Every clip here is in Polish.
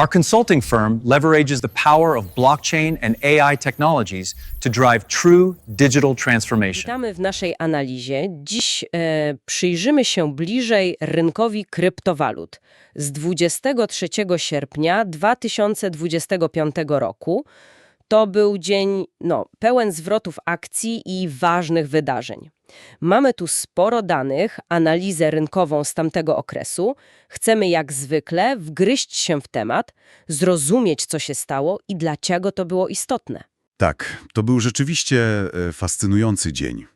Our consulting firm leverages the power of blockchain and AI technologies to drive true digital transformation. Witamy w naszej analizie. Dziś e, przyjrzymy się bliżej rynkowi kryptowalut. Z 23 sierpnia 2025 roku to był dzień no, pełen zwrotów akcji i ważnych wydarzeń. Mamy tu sporo danych, analizę rynkową z tamtego okresu. Chcemy jak zwykle wgryźć się w temat, zrozumieć co się stało i dlaczego to było istotne. Tak, to był rzeczywiście e, fascynujący dzień.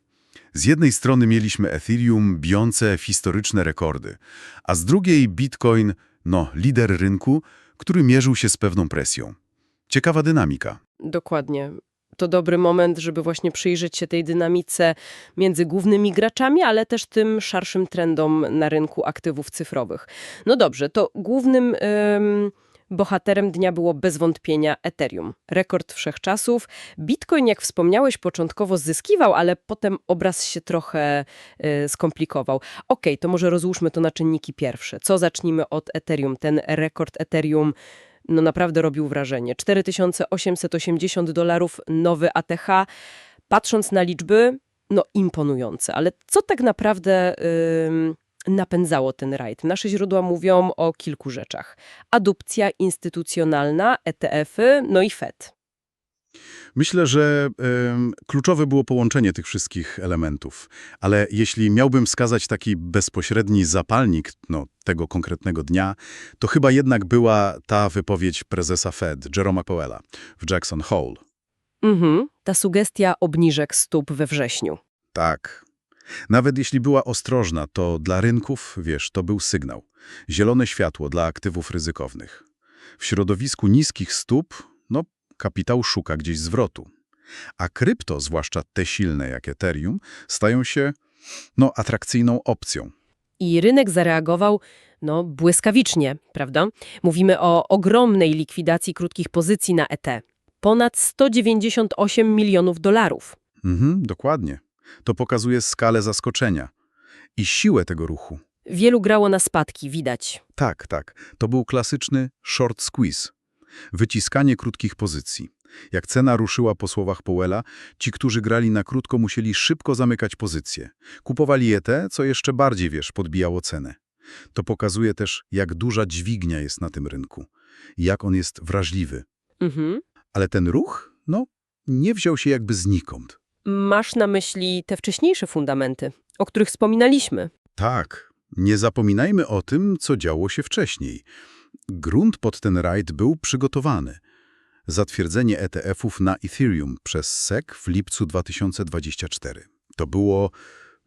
Z jednej strony mieliśmy Ethereum bijące historyczne rekordy, a z drugiej Bitcoin, no, lider rynku, który mierzył się z pewną presją. Ciekawa dynamika. Dokładnie. To dobry moment, żeby właśnie przyjrzeć się tej dynamice między głównymi graczami, ale też tym szerszym trendom na rynku aktywów cyfrowych. No dobrze, to głównym em, bohaterem dnia było bez wątpienia Ethereum. Rekord wszechczasów. Bitcoin, jak wspomniałeś, początkowo zyskiwał, ale potem obraz się trochę e, skomplikował. Okej, to może rozłóżmy to na czynniki pierwsze. Co zacznijmy od Ethereum? Ten rekord Ethereum no naprawdę robił wrażenie. 4880 dolarów nowy ATH. Patrząc na liczby, no imponujące. Ale co tak naprawdę ym, napędzało ten rajd? Nasze źródła mówią o kilku rzeczach. Adopcja instytucjonalna, ETF-y, no i Fed. Myślę, że kluczowe było połączenie tych wszystkich elementów. Ale jeśli miałbym wskazać taki bezpośredni zapalnik no, tego konkretnego dnia, to chyba jednak była ta wypowiedź prezesa Fed, Jeroma Powella, w Jackson Hole. Mhm, ta sugestia obniżek stóp we wrześniu. Tak. Nawet jeśli była ostrożna, to dla rynków, wiesz, to był sygnał. Zielone światło dla aktywów ryzykownych. W środowisku niskich stóp, no, kapitał szuka gdzieś zwrotu. A krypto, zwłaszcza te silne jak Ethereum, stają się, no, atrakcyjną opcją. I rynek zareagował no, błyskawicznie, prawda? Mówimy o ogromnej likwidacji krótkich pozycji na ET. Ponad 198 milionów dolarów. Mhm, dokładnie. To pokazuje skalę zaskoczenia i siłę tego ruchu. Wielu grało na spadki, widać. Tak, tak. To był klasyczny short squeeze. Wyciskanie krótkich pozycji. Jak cena ruszyła po słowach Powella, ci, którzy grali na krótko, musieli szybko zamykać pozycje. Kupowali je te, co jeszcze bardziej, wiesz, podbijało cenę. To pokazuje też, jak duża dźwignia jest na tym rynku. Jak on jest wrażliwy. Mhm. Ale ten ruch, no, nie wziął się jakby znikąd. Masz na myśli te wcześniejsze fundamenty, o których wspominaliśmy. Tak, nie zapominajmy o tym, co działo się wcześniej. Grunt pod ten rajd był przygotowany. Zatwierdzenie ETF-ów na Ethereum przez SEC w lipcu 2024. To było,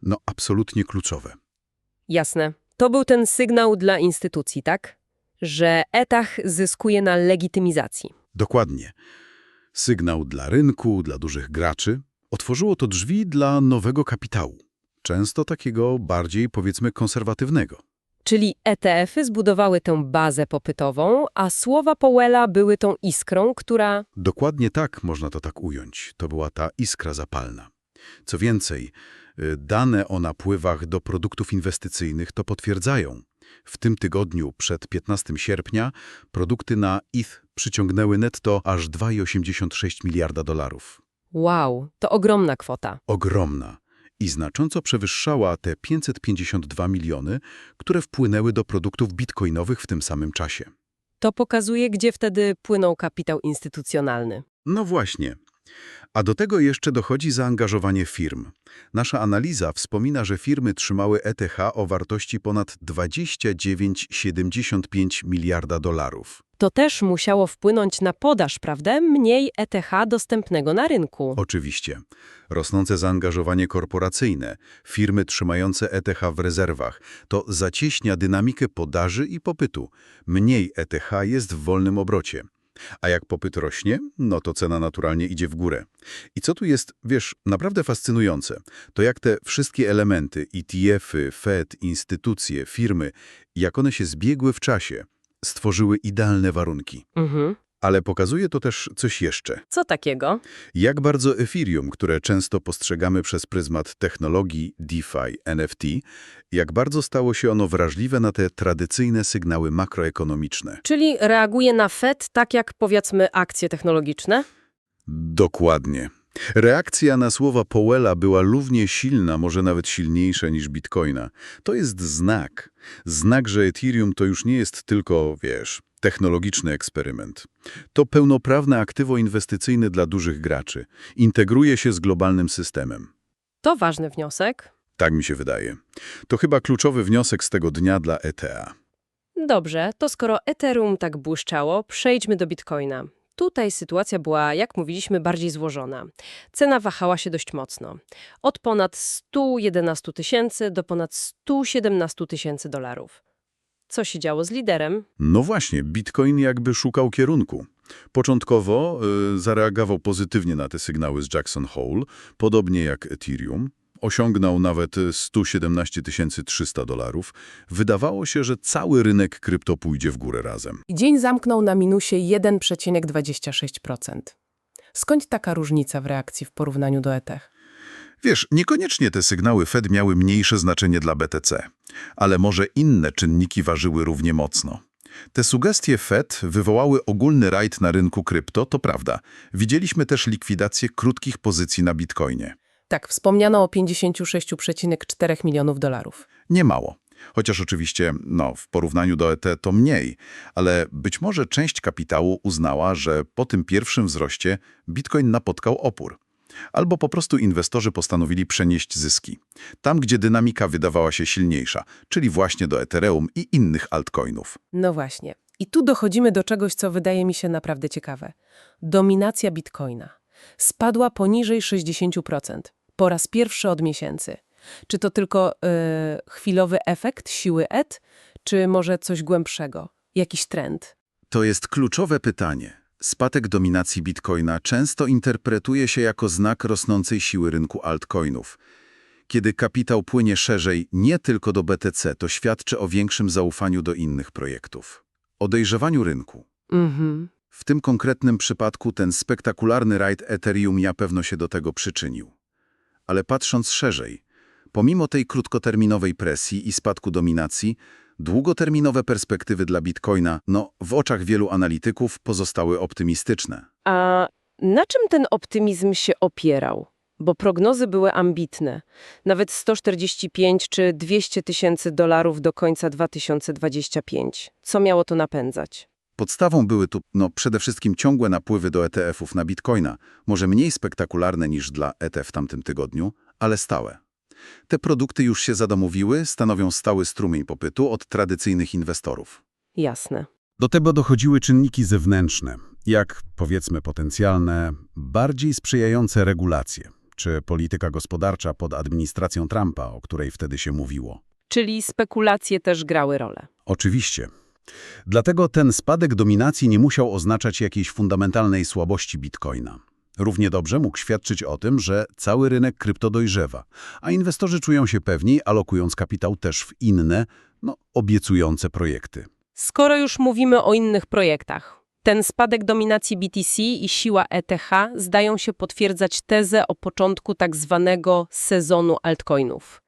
no, absolutnie kluczowe. Jasne. To był ten sygnał dla instytucji, tak? Że etach zyskuje na legitymizacji. Dokładnie. Sygnał dla rynku, dla dużych graczy. Otworzyło to drzwi dla nowego kapitału. Często takiego bardziej, powiedzmy, konserwatywnego. Czyli ETF-y zbudowały tę bazę popytową, a słowa Powella były tą iskrą, która Dokładnie tak można to tak ująć. To była ta iskra zapalna. Co więcej, y, dane o napływach do produktów inwestycyjnych to potwierdzają. W tym tygodniu, przed 15 sierpnia, produkty na ETH przyciągnęły netto aż 2,86 miliarda dolarów. wow, to ogromna kwota. Ogromna. I znacząco przewyższała te 552 miliony, które wpłynęły do produktów bitcoinowych w tym samym czasie. To pokazuje, gdzie wtedy płynął kapitał instytucjonalny. No właśnie. A do tego jeszcze dochodzi zaangażowanie firm. Nasza analiza wspomina, że firmy trzymały ETH o wartości ponad 29,75 miliarda dolarów. To też musiało wpłynąć na podaż, prawda? Mniej ETH dostępnego na rynku. Oczywiście. Rosnące zaangażowanie korporacyjne, firmy trzymające ETH w rezerwach, to zacieśnia dynamikę podaży i popytu. Mniej ETH jest w wolnym obrocie. A jak popyt rośnie, no to cena naturalnie idzie w górę. I co tu jest, wiesz, naprawdę fascynujące, to jak te wszystkie elementy, ETF-y, Fed, instytucje, firmy, jak one się zbiegły w czasie, stworzyły idealne warunki. Mhm. Ale pokazuje to też coś jeszcze. Co takiego? Jak bardzo Ethereum, które często postrzegamy przez pryzmat technologii DeFi, NFT, jak bardzo stało się ono wrażliwe na te tradycyjne sygnały makroekonomiczne. Czyli reaguje na Fed tak jak powiedzmy akcje technologiczne? Dokładnie. Reakcja na słowa Powella była równie silna, może nawet silniejsza niż Bitcoina. To jest znak. Znak, że Ethereum to już nie jest tylko, wiesz, technologiczny eksperyment. To pełnoprawne aktywo inwestycyjne dla dużych graczy. Integruje się z globalnym systemem. To ważny wniosek. Tak mi się wydaje. To chyba kluczowy wniosek z tego dnia dla ETA. Dobrze, to skoro Ethereum tak błyszczało, przejdźmy do Bitcoina. Tutaj sytuacja była, jak mówiliśmy, bardziej złożona. Cena wahała się dość mocno. Od ponad 111 tysięcy do ponad 117 tysięcy dolarów. Co się działo z liderem? No właśnie, Bitcoin jakby szukał kierunku. Początkowo y, zareagował pozytywnie na te sygnały z Jackson Hole, podobnie jak Ethereum. Osiągnął nawet y, 117 300 dolarów. Wydawało się, że cały rynek krypto pójdzie w górę razem. Dzień zamknął na minusie 1,26%. Skąd taka różnica w reakcji w porównaniu do ETH? Wiesz, niekoniecznie te sygnały Fed miały mniejsze znaczenie dla BTC, ale może inne czynniki ważyły równie mocno. Te sugestie Fed wywołały ogólny rajd na rynku krypto, to prawda. Widzieliśmy też likwidację krótkich pozycji na Bitcoinie. Tak, wspomniano o 56,4 milionów dolarów. Nie mało. Chociaż oczywiście, no, w porównaniu do ET to mniej, ale być może część kapitału uznała, że po tym pierwszym wzroście Bitcoin napotkał opór. Albo po prostu inwestorzy postanowili przenieść zyski. Tam, gdzie dynamika wydawała się silniejsza, czyli właśnie do Ethereum i innych altcoinów. No właśnie. I tu dochodzimy do czegoś, co wydaje mi się naprawdę ciekawe. Dominacja bitcoina spadła poniżej 60%. Po raz pierwszy od miesięcy. Czy to tylko e, chwilowy efekt siły ET, czy może coś głębszego? Jakiś trend? To jest kluczowe pytanie. Spadek dominacji Bitcoina często interpretuje się jako znak rosnącej siły rynku altcoinów. Kiedy kapitał płynie szerzej nie tylko do BTC, to świadczy o większym zaufaniu do innych projektów. O dojrzewaniu rynku. Mhm. W tym konkretnym przypadku ten spektakularny rajd Ethereum na pewno się do tego przyczynił. Ale patrząc szerzej, pomimo tej krótkoterminowej presji i spadku dominacji, długoterminowe perspektywy dla Bitcoina, no, w oczach wielu analityków pozostały optymistyczne. A na czym ten optymizm się opierał? Bo prognozy były ambitne. Nawet 145 czy 200 tysięcy dolarów do końca 2025. Co miało to napędzać? Podstawą były tu no, przede wszystkim ciągłe napływy do ETF-ów na Bitcoina, może mniej spektakularne niż dla ETF w tamtym tygodniu, ale stałe. Te produkty już się zadomowiły, stanowią stały strumień popytu od tradycyjnych inwestorów. Jasne. Do tego dochodziły czynniki zewnętrzne, jak powiedzmy potencjalne, bardziej sprzyjające regulacje, czy polityka gospodarcza pod administracją Trumpa, o której wtedy się mówiło. Czyli spekulacje też grały rolę. Oczywiście. Dlatego ten spadek dominacji nie musiał oznaczać jakiejś fundamentalnej słabości bitcoina. Równie dobrze mógł świadczyć o tym, że cały rynek krypto dojrzewa, a inwestorzy czują się pewniej, alokując kapitał też w inne, no, obiecujące projekty. Skoro już mówimy o innych projektach, ten spadek dominacji BTC i siła ETH zdają się potwierdzać tezę o początku tak zwanego sezonu altcoinów.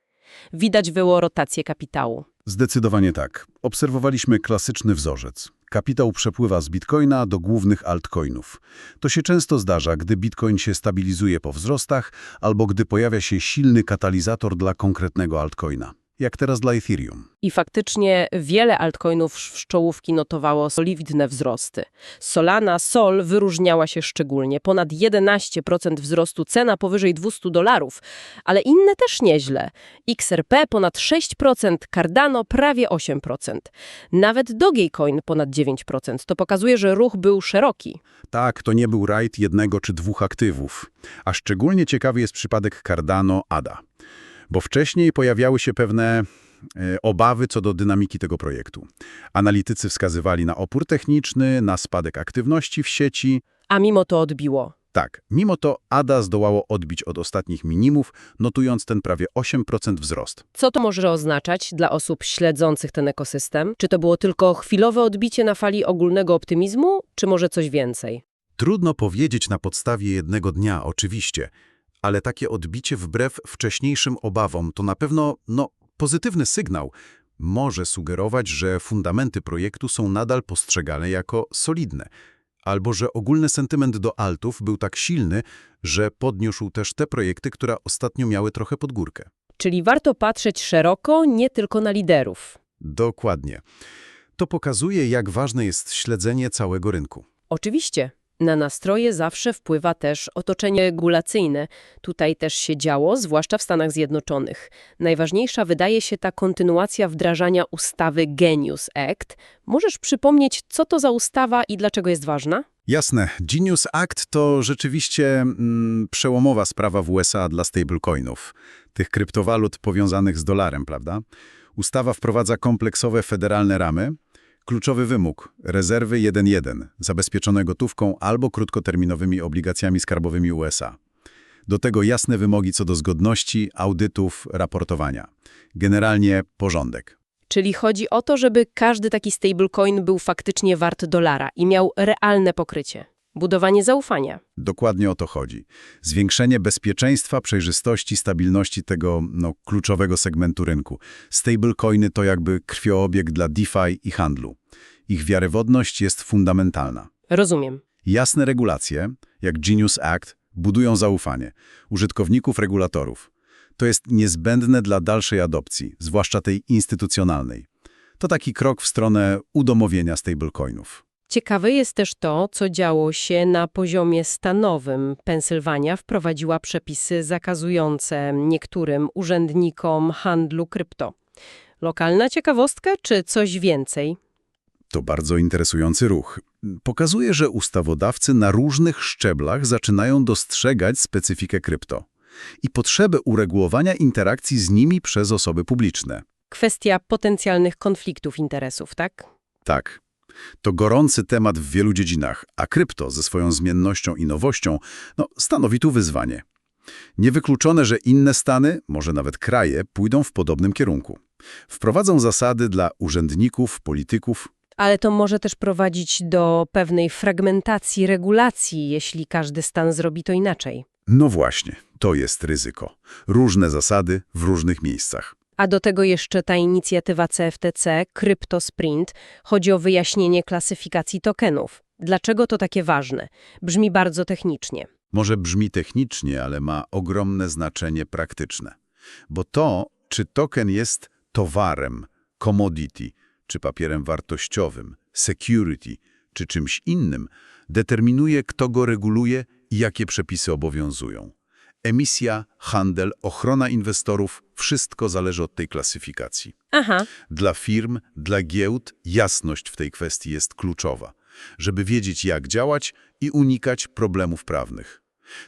Widać było rotację kapitału. Zdecydowanie tak. Obserwowaliśmy klasyczny wzorzec. Kapitał przepływa z bitcoina do głównych altcoinów. To się często zdarza, gdy bitcoin się stabilizuje po wzrostach albo gdy pojawia się silny katalizator dla konkretnego altcoina, jak teraz dla Ethereum. I faktycznie wiele altcoinów w czołówki notowało solidne wzrosty. Solana, Sol wyróżniała się szczególnie. Ponad 11% wzrostu cena powyżej 200 dolarów, ale inne też nieźle. XRP ponad 6%, Cardano prawie 8%. Nawet Dogecoin ponad 9%. To pokazuje, że ruch był szeroki. Tak, to nie był rajd jednego czy dwóch aktywów. A szczególnie ciekawy jest przypadek Cardano ADA, bo wcześniej pojawiały się pewne e, obawy co do dynamiki tego projektu. Analitycy wskazywali na opór techniczny, na spadek aktywności w sieci, A mimo to odbiło. Tak, mimo to ADA zdołało odbić od ostatnich minimów, notując ten prawie 8% wzrost. Co to może oznaczać dla osób śledzących ten ekosystem? Czy to było tylko chwilowe odbicie na fali ogólnego optymizmu, czy może coś więcej? Trudno powiedzieć na podstawie jednego dnia, oczywiście, ale takie odbicie wbrew wcześniejszym obawom to na pewno, no, pozytywny sygnał. Może sugerować, że fundamenty projektu są nadal postrzegane jako solidne, albo że ogólny sentyment do altów był tak silny, że podniósł też te projekty, które ostatnio miały trochę pod górkę. Czyli warto patrzeć szeroko, nie tylko na liderów. Dokładnie. To pokazuje, jak ważne jest śledzenie całego rynku. Oczywiście. Na nastroje zawsze wpływa też otoczenie regulacyjne. Tutaj też się działo, zwłaszcza w Stanach Zjednoczonych. Najważniejsza wydaje się ta kontynuacja wdrażania ustawy Genius Act. Możesz przypomnieć, co to za ustawa i dlaczego jest ważna? Jasne, Genius Act to rzeczywiście mm, przełomowa sprawa w USA dla stablecoinów, tych kryptowalut powiązanych z dolarem, prawda? Ustawa wprowadza kompleksowe federalne ramy. Kluczowy wymóg – rezerwy 1.1, zabezpieczone gotówką albo krótkoterminowymi obligacjami skarbowymi USA. Do tego jasne wymogi co do zgodności, audytów, raportowania. Generalnie porządek. Czyli chodzi o to, żeby każdy taki stablecoin był faktycznie wart dolara i miał realne pokrycie. Budowanie zaufania. Dokładnie o to chodzi. Zwiększenie bezpieczeństwa, przejrzystości, stabilności tego no, kluczowego segmentu rynku. Stablecoiny to jakby krwioobieg dla DeFi i handlu. Ich wiarygodność jest fundamentalna. Rozumiem. Jasne regulacje, jak Genius Act, budują zaufanie użytkowników, regulatorów. To jest niezbędne dla dalszej adopcji, zwłaszcza tej instytucjonalnej. To taki krok w stronę udomowienia stablecoinów. Ciekawe jest też to, co działo się na poziomie stanowym. Pensylwania wprowadziła przepisy zakazujące niektórym urzędnikom handlu krypto. Lokalna ciekawostka czy coś więcej? To bardzo interesujący ruch. Pokazuje, że ustawodawcy na różnych szczeblach zaczynają dostrzegać specyfikę krypto i potrzebę uregulowania interakcji z nimi przez osoby publiczne. Kwestia potencjalnych konfliktów interesów, tak? Tak. To gorący temat w wielu dziedzinach, a krypto ze swoją zmiennością i nowością no, stanowi tu wyzwanie. Niewykluczone, że inne stany, może nawet kraje, pójdą w podobnym kierunku. Wprowadzą zasady dla urzędników, polityków, Ale to może też prowadzić do pewnej fragmentacji regulacji, jeśli każdy stan zrobi to inaczej. No właśnie, to jest ryzyko. Różne zasady w różnych miejscach. A do tego jeszcze ta inicjatywa CFTC, CryptoSprint, chodzi o wyjaśnienie klasyfikacji tokenów. Dlaczego to takie ważne? Brzmi bardzo technicznie. Może brzmi technicznie, ale ma ogromne znaczenie praktyczne. Bo to, czy token jest towarem, commodity, czy papierem wartościowym, security, czy czymś innym, determinuje, kto go reguluje i jakie przepisy obowiązują. Emisja, handel, ochrona inwestorów – wszystko zależy od tej klasyfikacji. Aha, Dla firm, dla giełd jasność w tej kwestii jest kluczowa, żeby wiedzieć jak działać i unikać problemów prawnych.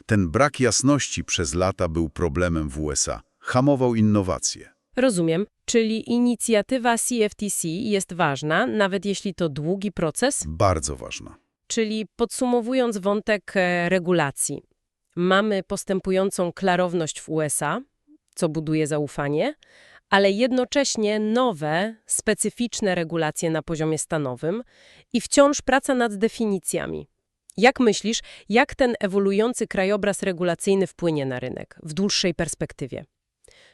Ten brak jasności przez lata był problemem w USA. Hamował innowacje. rozumiem. Czyli inicjatywa CFTC jest ważna, nawet jeśli to długi proces? Bardzo ważna. Czyli podsumowując wątek e, regulacji, mamy postępującą klarowność w USA, co buduje zaufanie, ale jednocześnie nowe, specyficzne regulacje na poziomie stanowym i wciąż praca nad definicjami. Jak myślisz, jak ten ewoluujący krajobraz regulacyjny wpłynie na rynek w dłuższej perspektywie?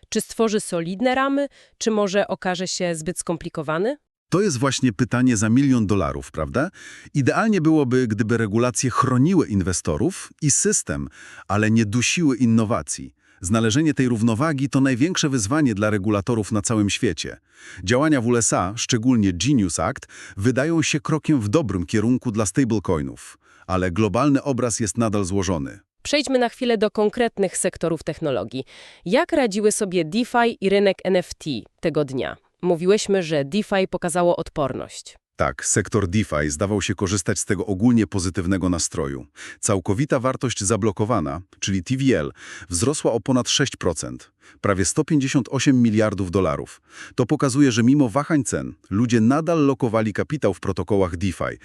Czy stworzy solidne ramy, czy może okaże się zbyt skomplikowany? To jest właśnie pytanie za milion dolarów, prawda? Idealnie byłoby, gdyby regulacje chroniły inwestorów i system, ale nie dusiły innowacji. Znalezienie tej równowagi to największe wyzwanie dla regulatorów na całym świecie. Działania w USA, szczególnie Genius Act, wydają się krokiem w dobrym kierunku dla stablecoinów, ale globalny obraz jest nadal złożony. Przejdźmy na chwilę do konkretnych sektorów technologii. Jak radziły sobie DeFi i rynek NFT tego dnia? Mówiłyśmy, że DeFi pokazało odporność. Tak, sektor DeFi zdawał się korzystać z tego ogólnie pozytywnego nastroju. Całkowita wartość zablokowana, czyli TVL, wzrosła o ponad 6%, prawie 158 miliardów dolarów. To pokazuje, że mimo wahań cen, ludzie nadal lokowali kapitał w protokołach DeFi.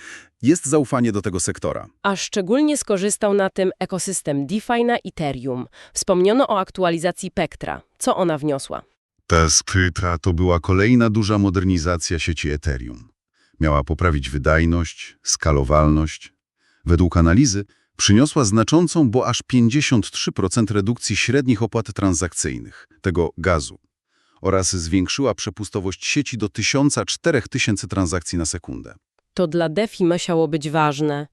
Jest zaufanie do tego sektora. A szczególnie skorzystał na tym ekosystem DeFi na Ethereum. Wspomniano o aktualizacji Pectra. Co ona wniosła? Ta skryta to była kolejna duża modernizacja sieci Ethereum. Miała poprawić wydajność, skalowalność. Według analizy przyniosła znaczącą, bo aż 53% redukcji średnich opłat transakcyjnych, tego gazu, oraz zwiększyła przepustowość sieci do 1004 transakcji na sekundę. To dla DeFi musiało być ważne.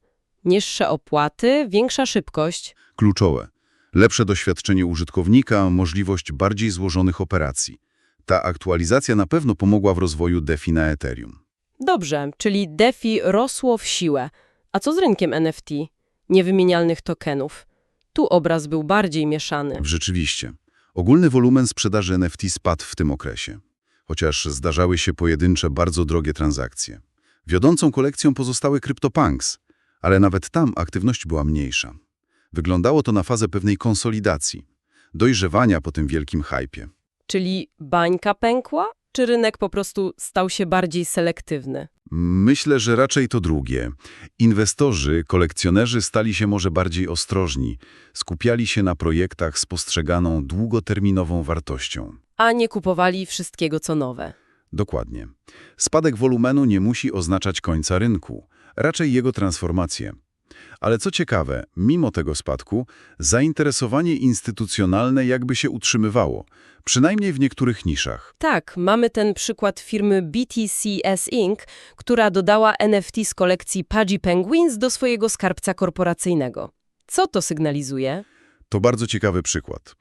Niższe opłaty, większa szybkość. Kluczowe. Lepsze doświadczenie użytkownika, możliwość bardziej złożonych operacji. Ta aktualizacja na pewno pomogła w rozwoju DeFi na Ethereum. Dobrze, czyli DeFi rosło w siłę. A co z rynkiem NFT? Niewymienialnych tokenów. Tu obraz był bardziej mieszany. Rzeczywiście. Ogólny wolumen sprzedaży NFT spadł w tym okresie, chociaż zdarzały się pojedyncze, bardzo drogie transakcje. Wiodącą kolekcją pozostały CryptoPunks, ale nawet tam aktywność była mniejsza. Wyglądało to na fazę pewnej konsolidacji, dojrzewania po tym wielkim hypie. Czyli bańka pękła, czy rynek po prostu stał się bardziej selektywny? Myślę, że raczej to drugie. Inwestorzy, kolekcjonerzy stali się może bardziej ostrożni, skupiali się na projektach z postrzeganą długoterminową wartością. A nie kupowali wszystkiego co nowe. Dokładnie. Spadek wolumenu nie musi oznaczać końca rynku, raczej jego transformację. Ale co ciekawe, mimo tego spadku, zainteresowanie instytucjonalne jakby się utrzymywało, przynajmniej w niektórych niszach. Tak, mamy ten przykład firmy BTCS Inc., która dodała NFT z kolekcji Pudgy Penguins do swojego skarbca korporacyjnego. Co to sygnalizuje? To bardzo ciekawy przykład.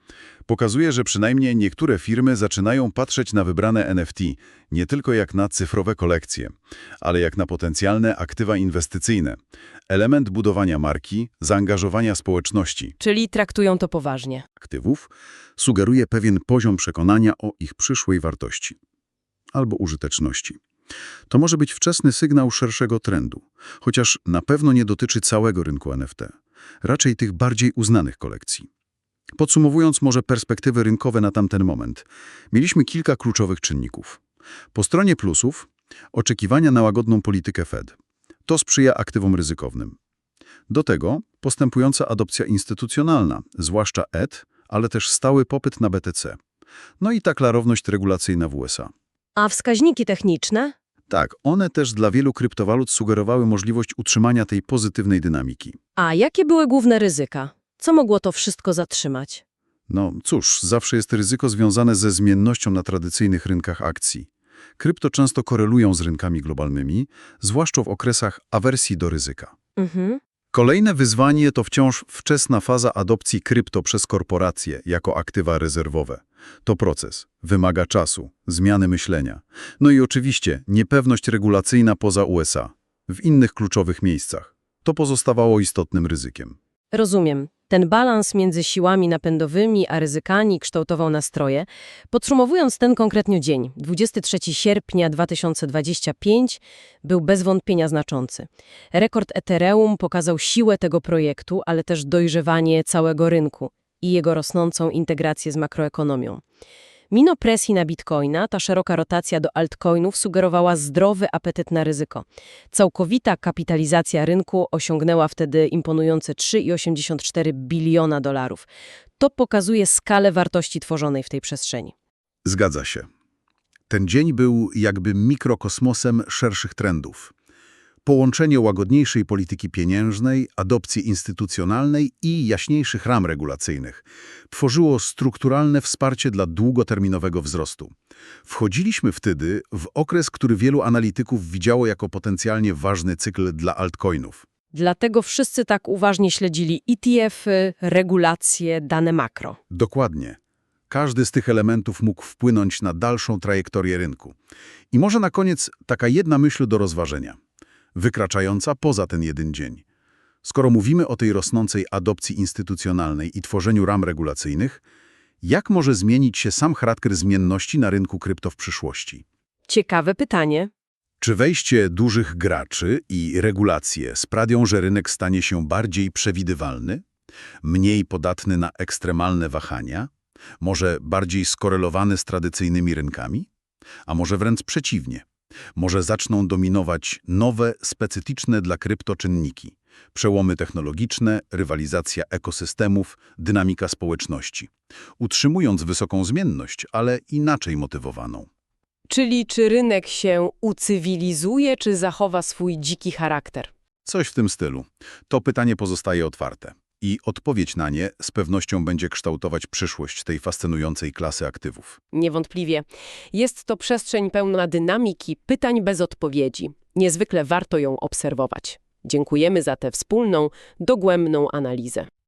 Pokazuje, że przynajmniej niektóre firmy zaczynają patrzeć na wybrane NFT nie tylko jak na cyfrowe kolekcje, ale jak na potencjalne aktywa inwestycyjne. Element budowania marki, zaangażowania społeczności. Czyli traktują to poważnie. aktywów sugeruje pewien poziom przekonania o ich przyszłej wartości albo użyteczności. To może być wczesny sygnał szerszego trendu, chociaż na pewno nie dotyczy całego rynku NFT, raczej tych bardziej uznanych kolekcji. Podsumowując może perspektywy rynkowe na tamten moment, mieliśmy kilka kluczowych czynników. Po stronie plusów oczekiwania na łagodną politykę Fed. To sprzyja aktywom ryzykownym. Do tego postępująca adopcja instytucjonalna, zwłaszcza ETH, ale też stały popyt na BTC. No i ta klarowność regulacyjna w USA. A wskaźniki techniczne? Tak, one też dla wielu kryptowalut sugerowały możliwość utrzymania tej pozytywnej dynamiki. A jakie były główne ryzyka? Co mogło to wszystko zatrzymać? No cóż, zawsze jest ryzyko związane ze zmiennością na tradycyjnych rynkach akcji. Krypto często korelują z rynkami globalnymi, zwłaszcza w okresach awersji do ryzyka. Mhm. Kolejne wyzwanie to wciąż wczesna faza adopcji krypto przez korporacje jako aktywa rezerwowe. To proces, wymaga czasu, zmiany myślenia. No i oczywiście niepewność regulacyjna poza USA, w innych kluczowych miejscach. To pozostawało istotnym ryzykiem. Rozumiem. Ten balans między siłami napędowymi a ryzykami kształtował nastroje. Podsumowując ten konkretny dzień, 23 sierpnia 2025, był bez wątpienia znaczący. Rekord Ethereum pokazał siłę tego projektu, ale też dojrzewanie całego rynku i jego rosnącą integrację z makroekonomią. Mimo presji na bitcoina, ta szeroka rotacja do altcoinów sugerowała zdrowy apetyt na ryzyko. Całkowita kapitalizacja rynku osiągnęła wtedy imponujące 3,84 biliona dolarów. To pokazuje skalę wartości tworzonej w tej przestrzeni. Zgadza się. Ten dzień był jakby mikrokosmosem szerszych trendów. Połączenie łagodniejszej polityki pieniężnej, adopcji instytucjonalnej i jaśniejszych ram regulacyjnych tworzyło strukturalne wsparcie dla długoterminowego wzrostu. Wchodziliśmy wtedy w okres, który wielu analityków widziało jako potencjalnie ważny cykl dla altcoinów. Dlatego wszyscy tak uważnie śledzili ETF-y, regulacje, dane makro. Dokładnie. Każdy z tych elementów mógł wpłynąć na dalszą trajektorię rynku. I może na koniec taka jedna myśl do rozważenia, wykraczająca poza ten jeden dzień. Skoro mówimy o tej rosnącej adopcji instytucjonalnej i tworzeniu ram regulacyjnych, jak może zmienić się sam charakter zmienności na rynku krypto w przyszłości? Ciekawe pytanie. Czy wejście dużych graczy i regulacje sprawią, że rynek stanie się bardziej przewidywalny, mniej podatny na ekstremalne wahania, może bardziej skorelowany z tradycyjnymi rynkami? A może wręcz przeciwnie? Może zaczną dominować nowe, specyficzne dla krypto czynniki, przełomy technologiczne, rywalizacja ekosystemów, dynamika społeczności, utrzymując wysoką zmienność, ale inaczej motywowaną. Czyli czy rynek się ucywilizuje, czy zachowa swój dziki charakter? Coś w tym stylu. To pytanie pozostaje otwarte. I odpowiedź na nie z pewnością będzie kształtować przyszłość tej fascynującej klasy aktywów. Niewątpliwie. Jest to przestrzeń pełna dynamiki, pytań bez odpowiedzi. Niezwykle warto ją obserwować. Dziękujemy za tę wspólną, dogłębną analizę.